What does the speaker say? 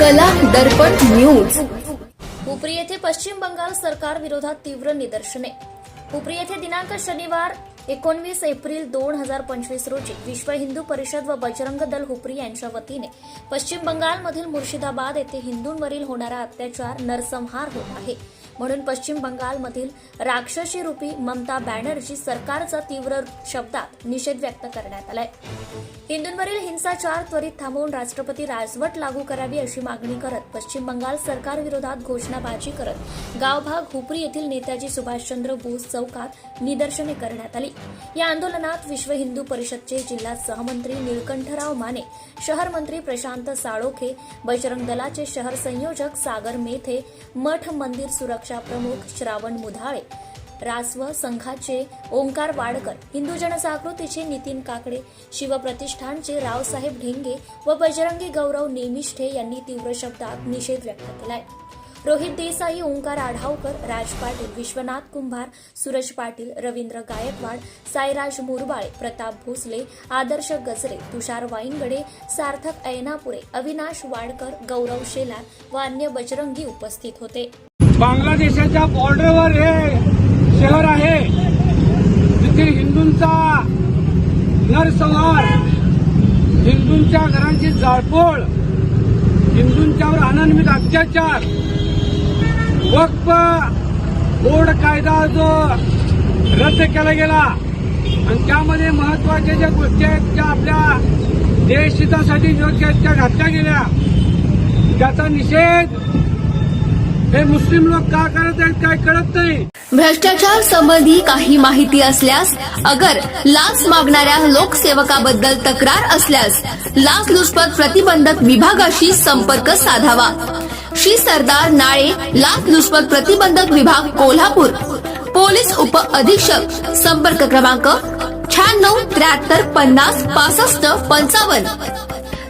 कला दर्पण न्यूज. हुपरी येथे पश्चिम बंगाल सरकार विरोधात तीव्र निदर्शने. हुपरी येथे दिनांक शनिवार एकोणवीस एप्रिल दोन हजार पंचवीस रोजी विश्व हिंदू परिषद व बजरंग दल हुपरी यांच्या वतीने पश्चिम बंगालमधील मुर्शिदाबाद येथे हिंदूंवरील होणारा अत्याचार नरसंहार होत आहे. म्हणून पश्चिम बंगालमधील राक्षसी रूपी ममता बॅनर्जी सरकारचा तीव्र शब्दात निषेध व्यक्त करण्यात आलाय. हिंदूंवरील हिंसाचार त्वरित थांबवून राष्ट्रपती राजवट लागू करावी अशी मागणी करत पश्चिम बंगाल सरकारविरोधात घोषणाबाजी करत गावभाग हुपरी येथील नेताजी सुभाषचंद्र बोस चौकात निदर्शने करण्यात आली. या आंदोलनात विश्व हिंदू परिषदचे जिल्हा सहमंत्री निळकंठराव माने शहर मंत्री प्रशांत साळोखे बजरंग दलाचे शहर संयोजक सागर मेथे मठ मंदिर सुरक्षा प्रमुख श्रावण मुधाळे रासव संघाचे ओंकार वाडकर हिंदू जनजागृतीचे नितीन काकडे शिवप्रतिष्ठानचे रावसाहेब ढेंगे व बजरंगी गौरव नेमिष्ठे यांनी तीव्र शब्दात निषेध व्यक्त केलाय. रोहित देसाई ओंकार आढावकर राज पाटील विश्वनाथ कुंभार सूरज पाटील रवींद्र गायकवाड साईराज मुरबाळे प्रताप भोसले आदर्श गजरे तुषार वाईनगडे सार्थक ऐनापुरे अविनाश वाडकर गौरव शेलार व अन्य बजरंगी उपस्थित होते. बांगलादेशाच्या बॉर्डरवर हे शहर आहे तिथे हिंदूंचा नरसंहार हिंदूंच्या घरांची जाळपोळ हिंदूंच्यावर अनन्वित अत्याचार वक्फ बोर्ड कायदा जो रद्द केला गेला. आणि त्यामध्ये महत्त्वाच्या ज्या गोष्टी आहेत त्या आपल्या देशहितासाठी योग्य त्या घातल्या गेल्या. त्याचा निषेध हे मुस्लिम लोक का करत आहेत काय कळत नाही. भ्रष्टाचार संबंधी काही माहिती असल्यास अगर लाच मागणाऱ्या लोकसेवकाबद्दल तक्रार असल्यास लाच लुचपत प्रतिबंधक विभागाशी संपर्क साधावा. श्री सरदार नाळे लाच लुचपत प्रतिबंधक विभाग कोल्हापूर. पोलीस उप अधीक्षक संपर्क क्रमांक शहाण्णव त्र्याहत्तर पन्नास पासष्ट पंचावन्न.